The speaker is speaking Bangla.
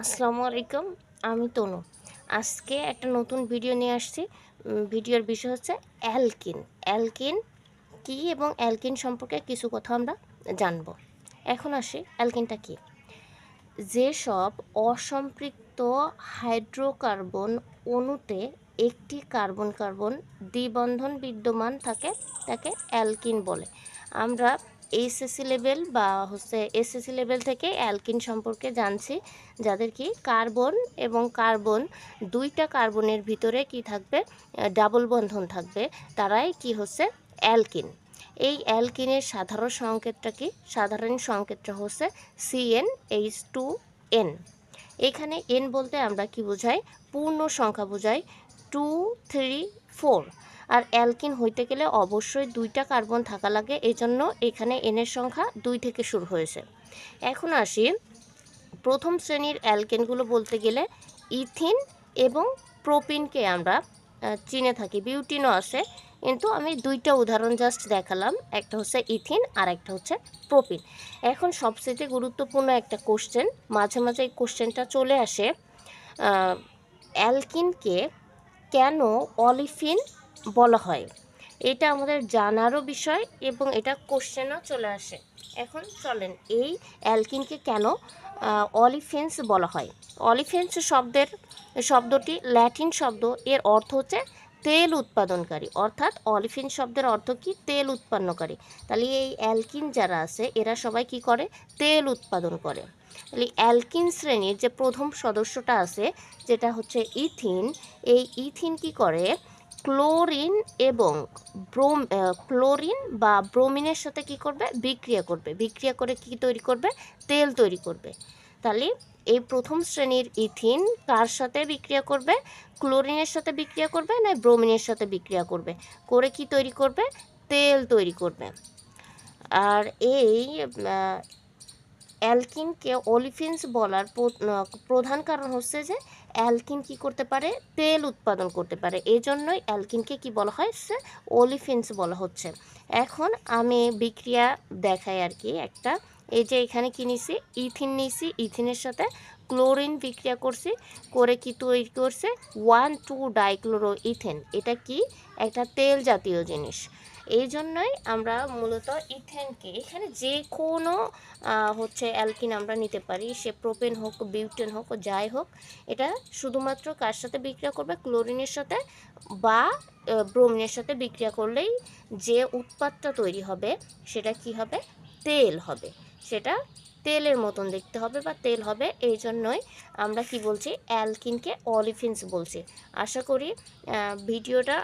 আসসালামু আলাইকুম, আমি তনু। আজকে একটা নতুন ভিডিও নিয়ে আসছি। ভিডিওর বিষয় হচ্ছে অ্যালকিন। অ্যালকিন কি এবং অ্যালকিন সম্পর্কে কিছু কথা আমরা জানব। এখন আসি অ্যালকিনটা কি। যেসব অসম্পৃক্ত হাইড্রোকার্বন অণুতে একটি কার্বন কার্বন দ্বিবন্ধন বিদ্যমান থাকে, তাকে অ্যালকিন বলে। আমরা এইচএসসি লেভেল বা হচ্ছে এসএসসি লেভেল থেকে অ্যালকিন সম্পর্কে জানছি, যাদের কি কার্বন এবং কার্বন দুইটা কার্বনের ভিতরে কি থাকবে? ডাবল বন্ধন থাকবে। তারাই কি হচ্ছে? অ্যালকিন এই অ্যালকিনের সাধারণ সংকেতটা কি? সাধারণ সংকেতটা হচ্ছে C N H two N এখানে এন বলতে আমরা কি বোঝাই? পূর্ণ সংখ্যা বোঝাই টু থ্রি ফোর আর অ্যালকিন হইতে গেলে অবশ্যই দুইটা কার্বন থাকা লাগে এই জন্য এখানে এনের সংখ্যা দুই থেকে শুরু হয়েছে। এখন আসি প্রথম শ্রেণির অ্যালকেনগুলো বলতে গেলে ইথিন এবং প্রোপিনকে আমরা চিনে থাকি, বিউটিনও আছে, কিন্তু আমি দুইটা উদাহরণ জাস্ট দেখালাম, একটা হচ্ছে ইথিন আর একটা হচ্ছে প্রোপিন। এখন সবচেয়ে গুরুত্বপূর্ণ একটা কোশ্চেন মাঝে মাঝে এই কোশ্চেনটা চলে আসে অ্যালকিনকে কেন অলিফিন বলা হয়। এটা আমাদের জানারও বিষয় এবং এটা কোশ্চেনও চলে আসে। এখন চলেন এই অ্যালকিনকে কেন অলিফেন্স বলা হয়। অলিফেন্স শব্দের, শব্দটি ল্যাটিন শব্দ, এর অর্থ হচ্ছে তেল উৎপাদনকারী। অর্থাৎ অলিফিন শব্দের অর্থ কি? তেল উৎপন্নকারী। তাহলে এই অ্যালকিন যারা আছে, এরা সবাই কি করে? তেল উৎপাদন করে। তাহলে অ্যালকিন শ্রেণির যে প্রথম সদস্যটা আছে, যেটা হচ্ছে ইথিন, এই ইথিন কি করে? ক্লোরিন এবং ব্রোম ক্লোরিন বা ব্রোমিনের সাথে কি করবে? বিক্রিয়া করবে। বিক্রিয়া করে কি তৈরি করবে? তেল তৈরি করবে। তাহলে এই প্রথম শ্রেণির ইথিন কার সাথে বিক্রিয়া করবে? ক্লোরিনের সাথে বিক্রিয়া করবে না ব্রোমিনের সাথে বিক্রিয়া করবে? করে কি তৈরি করবে? তেল তৈরি করবে। আর এই অ্যালকিনকে অলিফিন্স বলার প্র- প্রধান কারণ হচ্ছে যে অ্যালকিন কি করতে পারে? তেল উৎপাদন করতে পারে। এই জন্যই অ্যালকিনকে কি বলা হয়? সে অলিফিন্স বলা হচ্ছে। এখন আমি বিক্রিয়া দেখাই আর কি একটা। এই যে এখানে কি নিছি? ইথিন নিছি। ইথিনের সাথে ক্লোরিন বিক্রিয়া করছি। করে কি তৈরি করছে? ওয়ান টু ডাইক্লোরো ইথেন এটা কি? একটা তেল জাতীয় জিনিস। এই জন্যই আমরা মূলত ইথেনকে, এখানে যে কোনো হচ্ছে অ্যালকিন আমরা নিতে পারি, সে প্রোপেন হোক, বিউটেন হোক, যাই হোক, এটা শুধুমাত্র কার সাথে বিক্রিয়া করবে? ক্লোরিনের সাথে বা ব্রোমিনের সাথে বিক্রিয়া করলেই যে উৎপাদটা তৈরি হবে, সেটা কি হবে? তেল হবে। সেটা তেলের মতন দেখতে হবে বা তেল হবে এই জন্যই আমরা কি বলছি? অ্যালকিনকে অলিফিন্স বলছি। আশা করি ভিডিওটা